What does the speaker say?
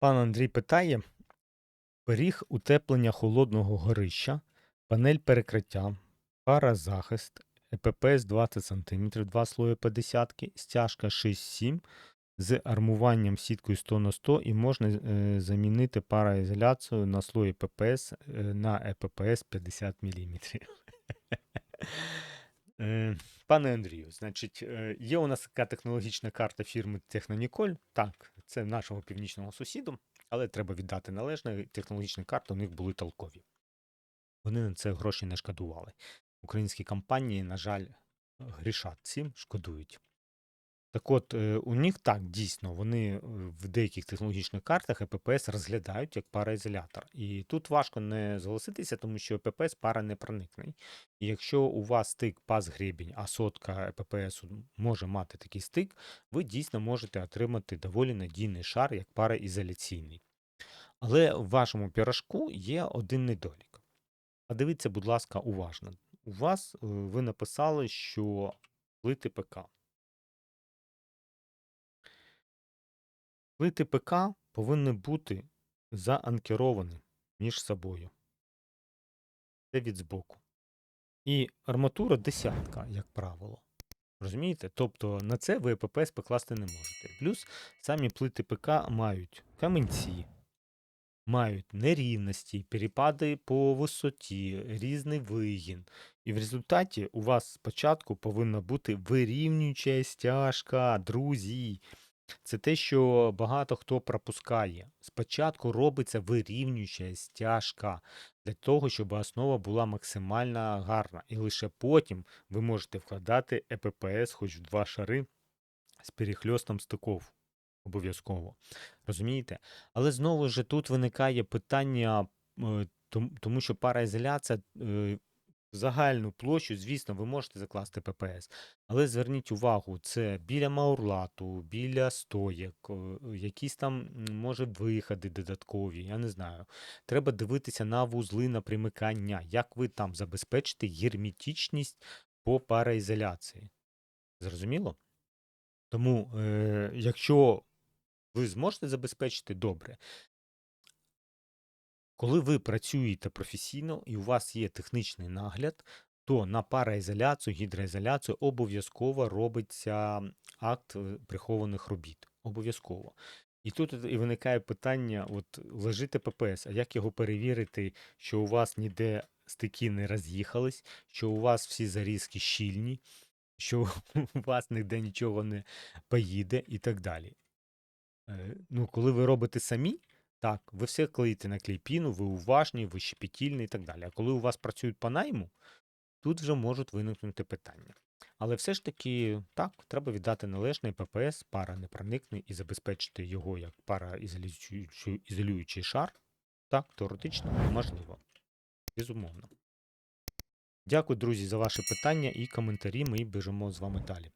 Пан Андрій питає: пиріг утеплення холодного горища, панель перекриття, паразахист, ЕППС 20 см, 2 слої П10, стяжка 6-7 з армуванням сіткою 100 на 100 і можна е, замінити параізоляцію на слої ППС е, на ЕППС 50 мм. Е, Пане Андрію, значить, е, є у нас така технологічна карта фірми Техноніколь. Так, це нашого північного сусіду, але треба віддати належне. Технологічні карти у них були толкові. Вони на це гроші не шкодували. Українські компанії, на жаль, грішать цим, шкодують. Так от, е, у них так, дійсно, вони е, в деяких технологічних картах ЕППС розглядають як параізолятор. І тут важко не зголоситися, тому що ЕППС пара непроникний. І якщо у вас стик пас гребінь, а сотка ЕППС може мати такий стик, ви дійсно можете отримати доволі надійний шар як параізоляційний. Але в вашому пірожку є один недолік. Подивіться, будь ласка, уважно. У вас е, ви написали, що плити ПК. Плити ПК повинні бути заанкеровані між собою. Це від збоку. І арматура десятка, як правило. Розумієте? Тобто на це ви ЕППС покласти не можете. Плюс самі плити ПК мають каменці, мають нерівності, перепади по висоті, різний вигін. І в результаті у вас спочатку повинна бути вирівнююча стяжка, друзі. Це те, що багато хто пропускає. Спочатку робиться вирівнююча стяжка для того, щоб основа була максимально гарна. І лише потім ви можете вкладати ЕППС хоч в два шари з перехльостом стиков. Обов'язково. Розумієте? Але знову ж тут виникає питання, е, тому що параізоляція загальну площу, звісно, ви можете закласти ППС. Але зверніть увагу, це біля маурлату, біля стоєк, якісь там, може, виходи додаткові, я не знаю. Треба дивитися на вузли на примикання, як ви там забезпечите герметичність по параізоляції. Зрозуміло? Тому, е, якщо ви зможете забезпечити добре. Коли ви працюєте професійно і у вас є технічний нагляд, то на параізоляцію, гідроізоляцію обов'язково робиться акт е, прихованих робіт. Обов'язково. І тут і виникає питання: от лежите ППС, а як його перевірити, що у вас ніде стики не роз'їхались, що у вас всі зарізки щільні, що у вас ніде нічого не поїде і так далі. Е, Ну, коли ви робите самі, так, ви все клеїте на клейпіну, ви уважні, ви щепетільні і так далі. А коли у вас працюють по найму, тут вже можуть виникнути питання. Але все ж таки, так, треба віддати належний ППС, пара непроникний і забезпечити його як параізолюючий шар. Так, теоретично можливо. Безумовно. Дякую, друзі, за ваші питання і коментарі. Ми біжимо з вами далі.